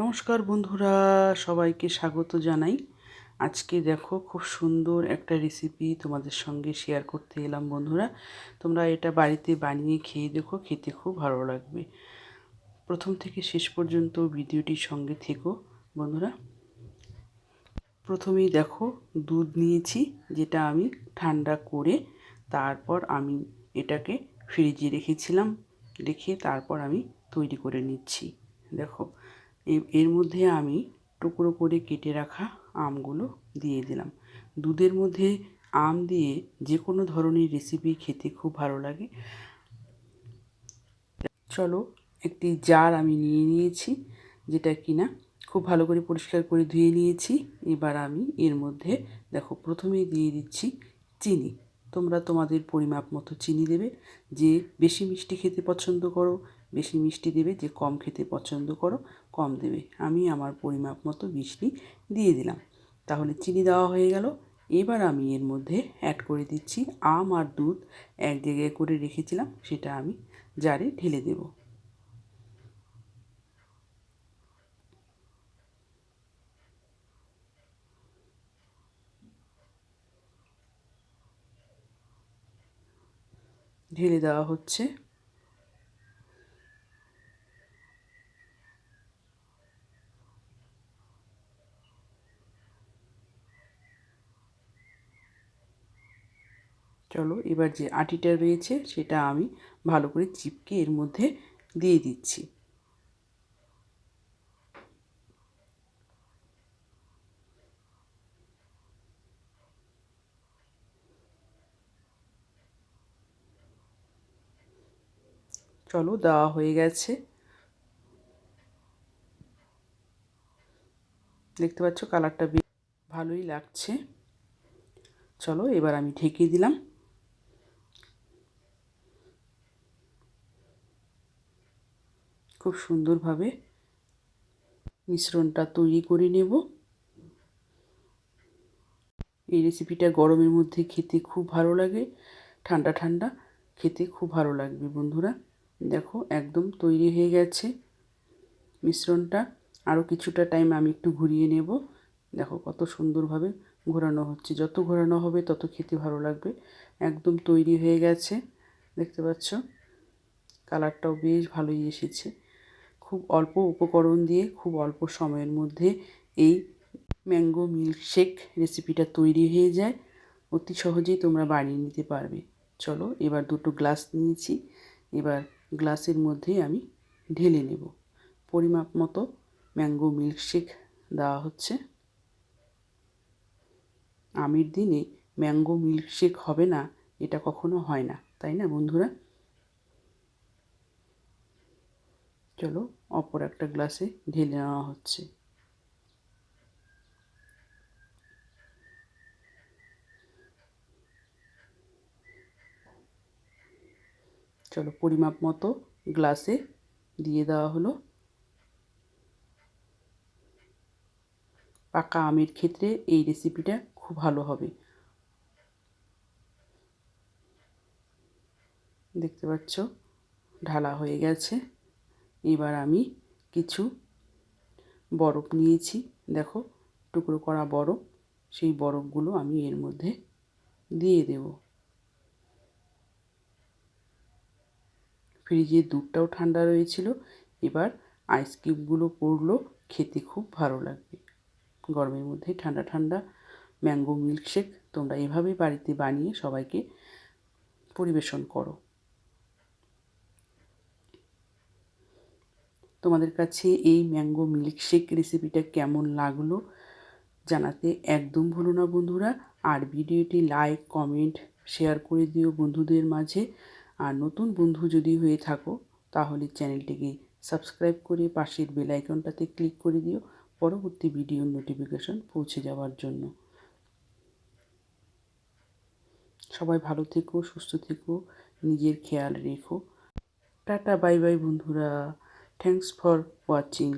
নমস্কার বন্ধুরা, সবাইকে স্বাগত জানাই। আজকে দেখো খুব সুন্দর একটা রেসিপি তোমাদের সঙ্গে শেয়ার করতে এলাম বন্ধুরা। তোমরা এটা বাড়িতে বানিয়ে খেয়ে দেখো, খেতে খুব ভালো লাগবে। প্রথম থেকে শেষ পর্যন্ত ভিডিওটির সঙ্গে থেকো বন্ধুরা। প্রথমেই দেখো দুধ নিয়েছি, যেটা আমি ঠান্ডা করে তারপর আমি এটাকে ফ্রিজে রেখেছিলাম। রেখে তারপর আমি তৈরি করে নিচ্ছি। দেখো এর মধ্যে আমি টুকরো করে কেটে রাখা আমগুলো দিয়ে দিলাম। দুধের মধ্যে আম দিয়ে যে কোনো ধরনের রেসিপি খেতে খুব ভালো লাগে। চলো একটি জার আমি নিয়ে নিয়েছি, যেটা কিনা খুব ভালো করে পরিষ্কার করে ধুয়ে নিয়েছি। এবার আমি এর মধ্যে দেখো প্রথমেই দিয়ে দিচ্ছি চিনি। তোমরা তোমাদের পরিমাপ মতো চিনি দেবে, যে বেশি মিষ্টি খেতে পছন্দ করো, বেশি মিষ্টি দেবে, যে কম খেতে পছন্দ করো, কম দেবে। আমি আমার পরিমাপ মতো মিষ্টি দিয়ে দিলাম। তাহলে চিনি দেওয়া হয়ে গেল। এবার আমি এর মধ্যে অ্যাড করে দিচ্ছি আম আর দুধ এক জায়গায় করে রেখেছিলাম, সেটা আমি জারে ঢেলে দেবো। ঢেলে দেওয়া হচ্ছে। চলো এবার যে আটিটা রয়েছে, সেটা আমি ভালো করে চিপকে এর মধ্যে দিয়ে দিচ্ছি। চলো, দেওয়া হয়ে গেছে। দেখতে পাচ্ছ কালারটা ভালোই লাগছে। চলো, এবার আমি ঢেকে দিলাম। খুব সুন্দরভাবে মিশ্রণটা তৈরি করে নেব। এই রেসিপিটা গরমের মধ্যে খেতে খুব ভালো লাগে, ঠান্ডা ঠান্ডা, খেতে খুব ভালো লাগবে বন্ধুরা। দেখো, একদম তৈরি হয়ে গেছে মিশ্রণটা। আরও কিছুটা টাইম আমি একটু ঘুরিয়ে নেব। দেখো, কত সুন্দরভাবে ঘোরানো হচ্ছে। যত ঘোরানো হবে, তত খেতে ভালো লাগবে। একদম তৈরি হয়ে গেছে, দেখতে পাচ্ছ? কালারটাও বেশ ভালোই এসেছে। খুব অল্প উপকরণ দিয়ে, খুব অল্প সময়ের মধ্যে এই ম্যাঙ্গো মিল্কশেক রেসিপিটা তৈরি হয়ে যায়। অতি সহজেই তোমরা বানিয়ে নিতে পারবে। চলো, এবার দুটো গ্লাস নিয়েছি। এবার গ্লাসের মধ্যেই আমি ঢেলে নেব। পরিমাপ মতো ম্যাঙ্গো মিল্কশেক দেওয়া হচ্ছে। আমির দিনে ম্যাঙ্গো মিল্কশেক হবে না, এটা কখনো হয় না, তাই না বন্ধুরা? চলো অপর একটা গ্লাসে ঢেলে নেওয়া হচ্ছে। চলো পরিমাপ মতো গ্লাসে দিয়ে দেওয়া হলো। পাকা আমের ক্ষেত্রে এই রেসিপিটা খুব ভালো হবে। দেখতে পাচ্ছ, ঢালা হয়ে গেছে। এবার আমি কিছু বরফ নিয়েছি। দেখো, টুকরো করা বরফ, সেই বরফগুলো আমি এর মধ্যে দিয়ে দেবো। ফ্রিজের দুধটাও ঠান্ডা রয়েছিল। এবার আইসক্রিমগুলো পড়ল, খেতে খুব ভালো লাগবে। গরমের মধ্যে ঠান্ডা ঠান্ডা ম্যাঙ্গো মিল্কশেক তোমরা এভাবেই বাড়িতে বানিয়ে সবাইকে পরিবেশন করো। তোমাদের কাছে এই ম্যাঙ্গো মিল্কশেক রেসিপিটা কেমন লাগল জানাতে একদম ভুলো না বন্ধুরা। আর ভিডিওটি লাইক কমেন্ট শেয়ার করে দিও বন্ধুদের মাঝে। আর নতুন বন্ধু যদি হয়ে থাকো, তাহলে চ্যানেলটিকে সাবস্ক্রাইব করে পাশের বেল আইকনটাতে ক্লিক করে দিও পরবর্তী ভিডিওর নোটিফিকেশন পৌঁছে যাওয়ার জন্য। সবাই ভালো থেকো, সুস্থ থেকো, নিজের খেয়াল রেখো। টাটা, বাই বাই বন্ধুরা। Thanks for watching